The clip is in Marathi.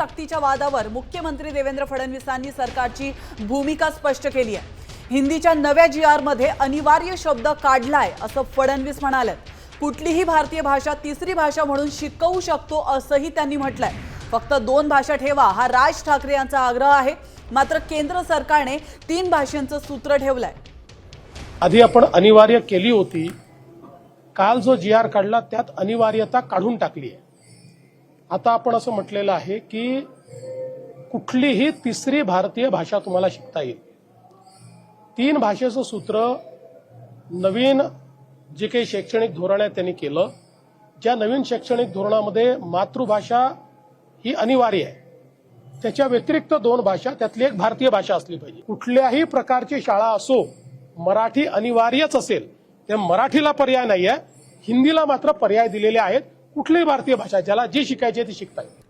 सक्तीच्या वादावर मुख्यमंत्री देवेंद्र फडणवीसांनी सरकारची भूमिका स्पष्ट केली आहे. हिंदीच्या नव्या जी आरमध्ये अनिवार्य शब्द काढलाय असं फडणवीस म्हणाले कुठलीही भारतीय भाषा तिसरी भाषा म्हणून शिकवू शकतो असंही त्यांनी म्हटलंय. फक्त दोन भाषा ठेवा हा राज ठाकरे यांचा आग्रह आहे. मात्र केंद्र सरकारने तीन भाषांचं सूत्र ठेवलंय. आधी आपण अनिवार्य केली होती. काल जो जी आर काढला त्यात अनिवार्यता काढून टाकली आहे. आता आपण असं म्हटलेलं आहे की कुठलीही तिसरी भारतीय भाषा तुम्हाला शिकता येईल. तीन भाषेचं सूत्र नवीन जे काही शैक्षणिक धोरण आहे त्यांनी केलं. ज्या नवीन शैक्षणिक धोरणामध्ये मातृभाषा ही अनिवार्य आहे. त्याच्या व्यतिरिक्त दोन भाषा त्यातली एक भारतीय भाषा असली पाहिजे. कुठल्याही प्रकारची शाळा असो मराठी अनिवार्यच असेल त्या मराठीला पर्याय नाही आहे हिंदीला मात्र पर्याय दिलेले आहेत. कुठलीही भारतीय भाषा ज्याला जी शिकायचे ते ती शिकता येईल.